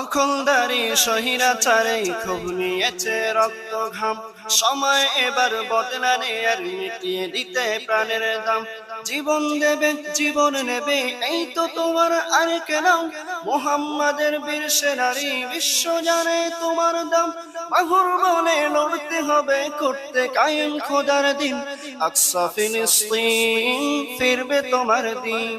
দখলদারি সহিরাচারে খুব নিয়েছে রক্ত ঘাম সময় এবার বদলানে আর মিটিয়ে দিতে প্রাণের দাম। জীবন দেবে, জীবন নেবে, এই তো তোমার আর কেনাও মোহাম্মদের বীর সেনারি বিশ্ব জানে তোমার দাম। মাহুর বলে লড়তে হবে, করতে কায়েম খোদার দিন। আকসা ফিলিস্তিন, ফিরবে তোমার দিন।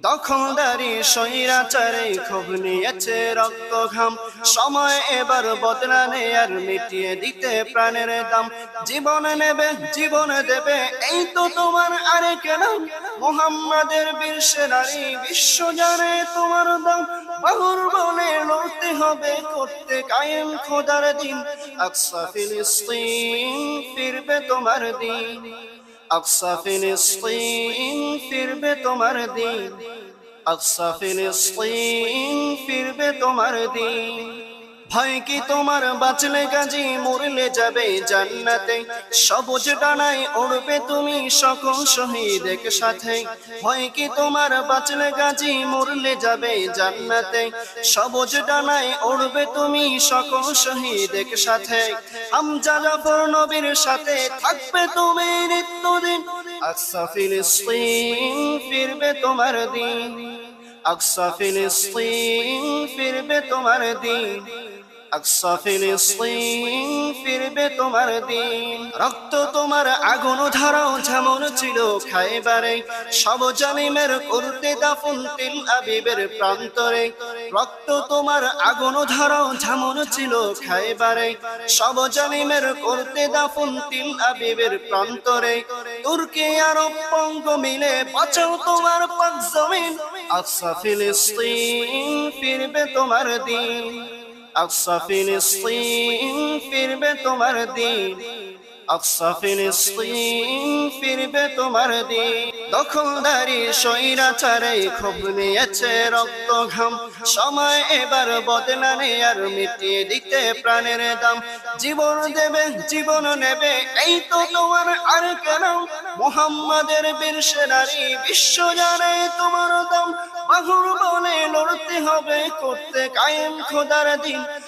দখলদারি স্বৈরাচারে ক্ষোভ নিয়েছে রক্ত ঘাম সময় এবার বদলানে আর মিটিয়ে দিতে প্রাণের দাম। জীবন নেবে, জীবন দেবে, এই তো তোমার আরে কেন মোহাম্মদের বীর সেনারি বিশ্ব জানে তোমার দাম। বাহুর বলে লড়তে হবে, করতে কায়েম খোদার দিন। আকসা ফিলিস্তিন ফিরবে তোমার দিন। ফিলিস্তিন ফিরবে তোমার দিন। ফিলিস্তিন ফিরবে তোমার দিন। ভয় কি তোমার বাঁচলে গাজী, মরলে যাবে জান্নাতে। সবুজ ডানায় উড়বে তুমি সকল শহীদের সাথে। ভয় কি তোমার বাঁচলে গাজী, মরলে যাবে জান্নাতে। সবুজ ডানায় উড়বে তুমি সকল শহীদের সাথে। জাফর নবীর সাথে থাকবে তুমি নিত্যদিন। আকসা ফিলিস্তিন ফিরবে তোমার দিন। আকসা ফিলিস্তিন ফিরবে তোমার দিন। আকসা ফিলিস্তিন ফিরবে তোমার দিন। রক্ত তোমার আগুন ধারাও যেমন ছিল খাইবারে, সব জালিমের করতে দাফন তিল আবিবের প্রান্তরে। রক্ত তোমার আগুন ধারাও যেমন ছিল খাইবারে। সব জালিমের করতে দাফন তিল আবিবের প্রান্তরে। তুর্কি, আরব পঙ্গ মিলে বাঁচাও তোমার পাক জমিন। আকসা ফিলিস্তিন ফিরবে তোমার দিন। আকসা ফিলিস্তিন ফিরবে তোমার দিন। আকসা ফিলিস্তিন ফিরবে তোমার দিন। দখলদারি ক্ষোভ নিয়েছে রক্ত ঘাম সময় এবার বদলানে আর মিটিয়ে দিতে প্রাণের দাম। জীবন দেবে, জীবন নেবে, এই তো তোমার আর কেন? মোহাম্মদের বীর সেনারি বিশ্ব জানে তোমার দাম। বাহুর বলে লড়তে হবে, করতে কায়েম খোদার দিন।